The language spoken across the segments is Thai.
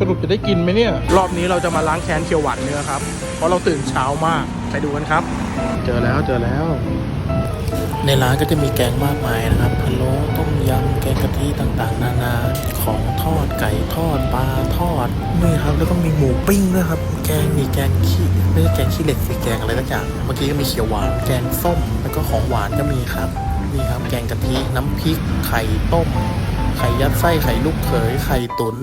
สรุปจะได้กินไหมเนี่ย รอบนี้เราจะมาล้างแค้นเขียวหวานเนื้อครับ เพราะเราตื่นเช้ามาก ไปดูกันครับ เจอแล้วเจอแล้ว ในร้านก็จะมีแกงมากมายนะครับพะโล้ต้มยำแกงกะทิต่างๆ นานา ของทอดไก่ทอดปลาทอดนี่ครับแล้วก็มีหมูปิ้งด้วยครับ แกงมีแกงขี้ไม่ใช่แกงขี้เหล็กสิแกงอะไรสักอย่างเมื่อกี้ก็มีเขียวหวานแกงส้มแล้วก็ของหวานก็มีครับนี่ครับแกงกะทิน้ำพริกไข่ต้มไข่ยัดไส้ไข่ลูกเขยไข่ตุ๋น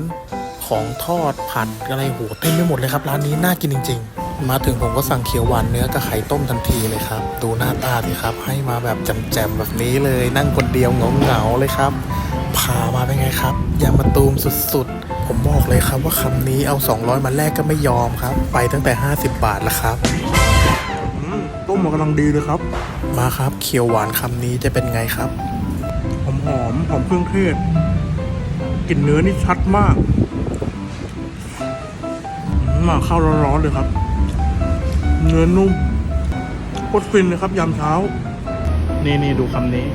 ของทอดผัดอะไรโหเต็มไปหมดเลยครับร้านนี้น่ากินจริง ๆ มาถึงผมก็สั่งเขียวหวานเนื้อกับไข่ต้มทันทีเลยครับ ดูหน้าตาสิครับให้มาแบบแจ่มๆแบบนี้เลย นั่งคนเดียวเหงาๆเลยครับพามาเป็นไงครับยางมะตูมสุดๆ ผมบอกเลยครับว่าคำนี้เอา 200 มาแลกก็ไม่ยอมครับ ไปตั้งแต่ 50 บาทแล้วครับต้มมากำลังดีเลยครับ มาครับเขียวหวานคำนี้จะเป็นไงครับหอมหอมหอมเครื่องเทศกลิ่นเนื้อนี่ชัดมาก มาข้าวร้อนๆเลยครับ เนื้อนุ่มโคตรฟินเลยครับ ยามเช้า นี่นี่ดูคำนี้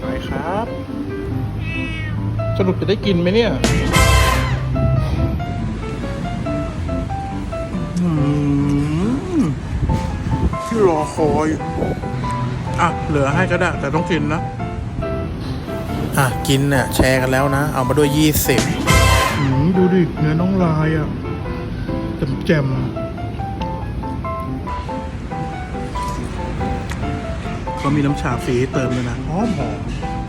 ไปครับ สรุปจะได้กินไหมเนี่ยที่รอคอย อะ เหลือให้ก็ได้ แต่ต้องกินนะ อะ กินน่ะแชร์กันแล้วนะ เอามาด้วยยี่สิบ ดูดิเนื้อน้องลายอะแจ่มๆก็มีน้ำชาฟรีเติมเลยนะหอมหอม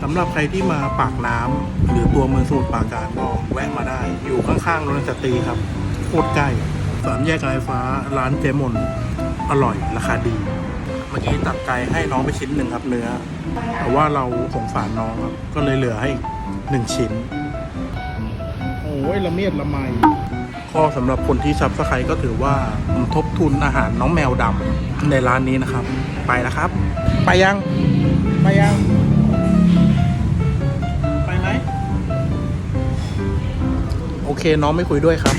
สำหรับใครที่มาปากน้ำหรือตัวเมืองสมุทรปราการก็แวะมาได้ อยู่ข้างๆโรงเรียนสตรีครับ โคตรใกล้สามแยกไฟฟ้าร้านเจมอนอร่อยราคาดี เมื่อกี้ตัดไก่ให้น้องไปชิ้นหนึ่งครับเนื้อ แต่ว่าเราสงสารน้องครับ ก็เลยเหลือให้อีกหนึ่งชิ้น อ้ยละเมียดละไมข้อสำหรับคนที่ซับสไครก็ถือว่าผมทบทุนอาหารน้องแมวดำในร้านนี้นะครับ ไปแล้วครับ ไปยัง ไปยัง ไปไหมโอเคน้องไม่คุยด้วยครับ